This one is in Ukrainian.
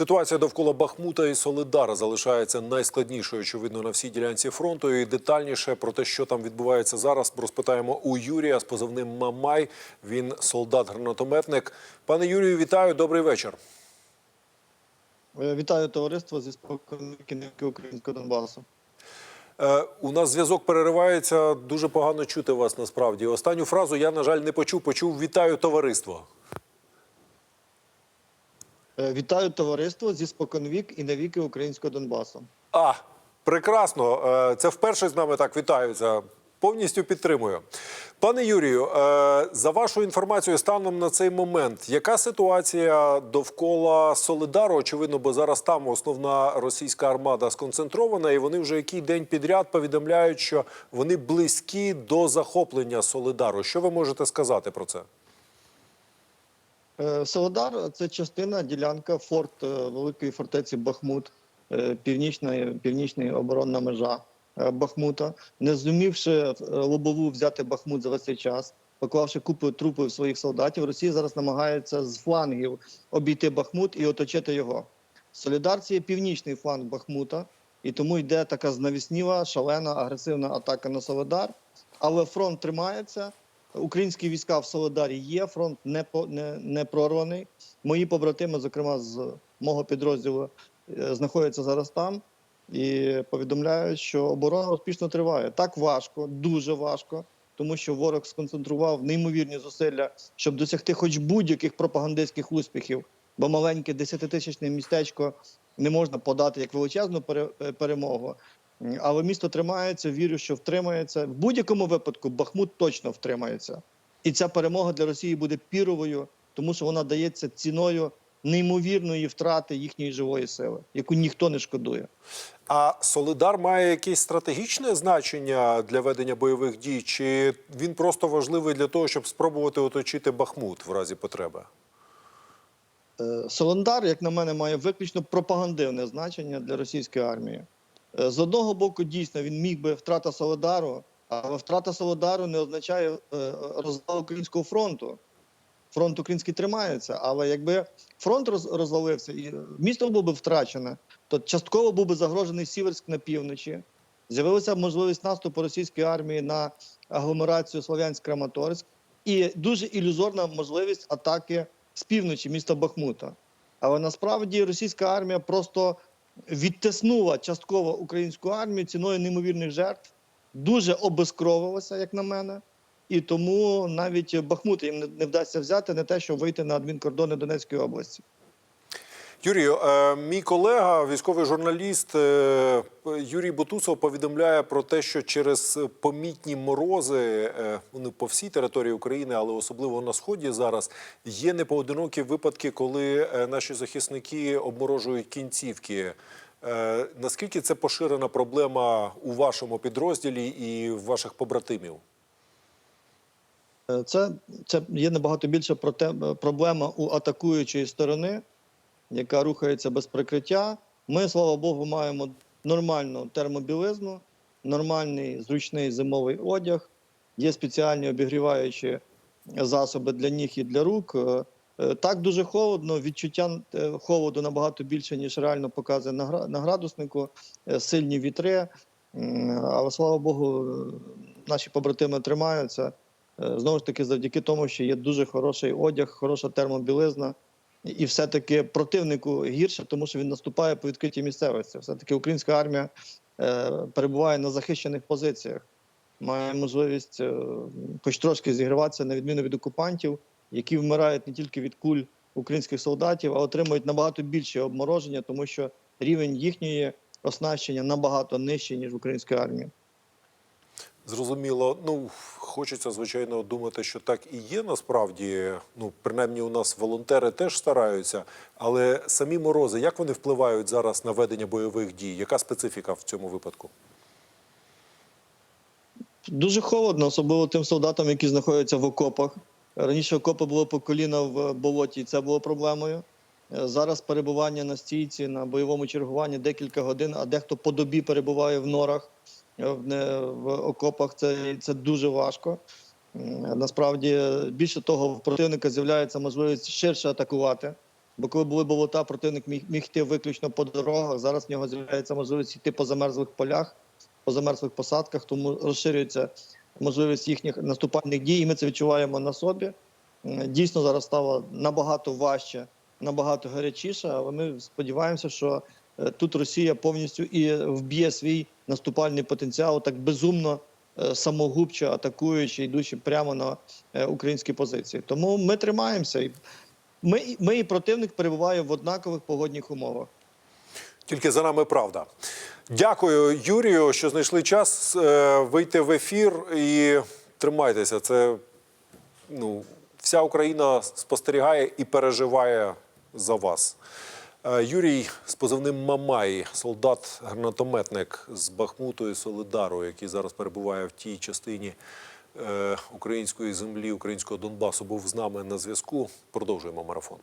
Ситуація довкола Бахмута і Солидара залишається найскладнішою, очевидно, на всій ділянці фронту. І детальніше про те, що там відбувається зараз, розпитаємо у Юрія з позивним Мамай. Він солдат-гранатометник. Пане Юрію, вітаю. Добрий вечір. Е, Вітаю товариство зі спокійники українського Донбасу. Е, у нас зв'язок переривається. Дуже погано чути вас насправді. Останню фразу я, на жаль, не почув. Почув вітаю товариство. Е, Вітаю товариство зі споконвік і навіки українського Донбасу. А, прекрасно. Е, Це вперше з нами так вітаються. Повністю підтримую. Пане Юрію, е, за вашою інформацією, станом на цей момент, яка ситуація довкола Солидару? Очевидно, бо зараз там основна російська армада сконцентрована, і вони вже який день підряд повідомляють, що вони близькі до захоплення Солидару. Що ви можете сказати про це? Е, Солодар це частина ділянка форт е, великої фортеці Бахмут, е, північна, північна оборонна межа Бахмута. Не зумівши лобову взяти Бахмут за весь цей час, поклавши купу трупів своїх солдатів, Росія зараз намагається з флангів обійти Бахмут і оточити його. Солідар це є північний фланг Бахмута, і тому йде така знавісніва, шалена, агресивна атака на Солидар. Але фронт тримається. Українські війська в Солидарі є. Фронт не не, не прорваний. Мої побратими, зокрема з мого підрозділу, е, знаходяться зараз там і повідомляють, що оборона успішно триває. Так важко, дуже важко, тому що ворог сконцентрував неймовірні зусилля, щоб досягти хоч будь-яких пропагандистських успіхів. Бо маленьке десятитисячне містечко не можна подати як величезну е, перемогу. Але місто тримається, вірю, що втримається. В будь-якому випадку Бахмут точно втримається. І ця перемога для Росії буде піровою, тому що вона дається ціною неймовірної втрати їхньої живої сили, яку ніхто не шкодує. А Солидар має якесь стратегічне значення для ведення бойових дій, чи він просто важливий для того, щоб спробувати оточити Бахмут в разі потреби? Е, Солондар, як на мене, має виключно пропагандивне значення для російської армії. Е, З одного боку, дійсно, він міг би втрата Солодару, але втрата Солодару не означає е, розвал українського фронту. Фронт український тримається, але якби фронт розвалився і місто було б втрачене, то частково був би загрожений Сіверськ на півночі. З'явилася можливість наступу російської армії на агломерацію Слов'янськ-Краматорськ і дуже ілюзорна можливість атаки з півночі міста Бахмута. Але насправді російська армія просто відтиснула частково українську армію ціною неймовірних жертв, дуже обезкровилася, як на мене. І тому навіть Бахмут їм не- вдасться взяти не те, що вийти на адмінкордони Донецької області. Юрію, е, мій колега, військовий журналіст е, Юрій Бутусов повідомляє про те, що через помітні морози е, вони по всій території України, але особливо на сході зараз є непоодинокі випадки, коли е, наші захисники обморожують кінцівки. Наскільки це поширена проблема у вашому підрозділі і ваших побратимів? Це, це є набагато більше проблема у атакуючої сторони, яка рухається без прикриття. Ми, слава Богу, маємо нормальну термобілизну, нормальний зручний зимовий одяг, є спеціальні обігріваючі засоби для ніг і для рук. Е, е, Так дуже холодно, відчуття е, холоду набагато більше, ніж реально показує на градуснику, сильні вітри. Але слава Богу, наші побратими тримаються. Знову ж таки, завдяки тому, що є дуже хороший одяг, хороша термобілизна. І- все-таки противнику гірше, тому що він наступає по відкритій місцевості. Все-таки українська армія е, перебуває на захищених позиціях, має можливість е, хоч трошки зігріватися на відміну від окупантів, які вмирають не тільки від куль українських солдатів, а отримують набагато більше обмороження, тому що рівень їхньої оснащення набагато нижчий, ніж в української армії. Зрозуміло. Ну хочеться звичайно думати, що так і є насправді. Ну, принаймні, у нас волонтери теж стараються. Але самі морози, як вони впливають зараз на ведення бойових дій? Яка специфіка в цьому випадку? Дуже холодно, особливо тим солдатам, які знаходяться в окопах. Раніше окопи були по коліна в болоті, і це було проблемою. Е, Зараз перебування на стійці на бойовому чергуванні декілька годин, а дехто по добі перебуває в норах в, окопах. Це, це дуже важко. Насправді, більше того, в противника з'являється можливість ширше атакувати. Бо коли були болота, противник міг, міг йти виключно по дорогах. Зараз в нього з'являється можливість йти по замерзлих полях, по замерзлих посадках, тому розширюється можливість їхніх наступальних дій. І ми це відчуваємо на собі. Дійсно, зараз стало набагато важче, набагато гарячіше, але ми сподіваємося, що тут Росія повністю і вб'є свій наступальний потенціал так безумно, е, самогубче атакуючи, йдучи прямо на е, українські позиції. Тому ми тримаємося. Ми, ми і противник перебуває в однакових погодних умовах. Тільки за нами правда. Дякую, Юрію, що знайшли час е, вийти в ефір і тримайтеся. Це ну, вся Україна спостерігає і переживає за вас. Е, Юрій з позивним Мамай, солдат-гранатометник з Бахмуту і Солидару, який зараз перебуває в тій частині е, української землі, українського Донбасу, був з нами на зв'язку. Продовжуємо марафон.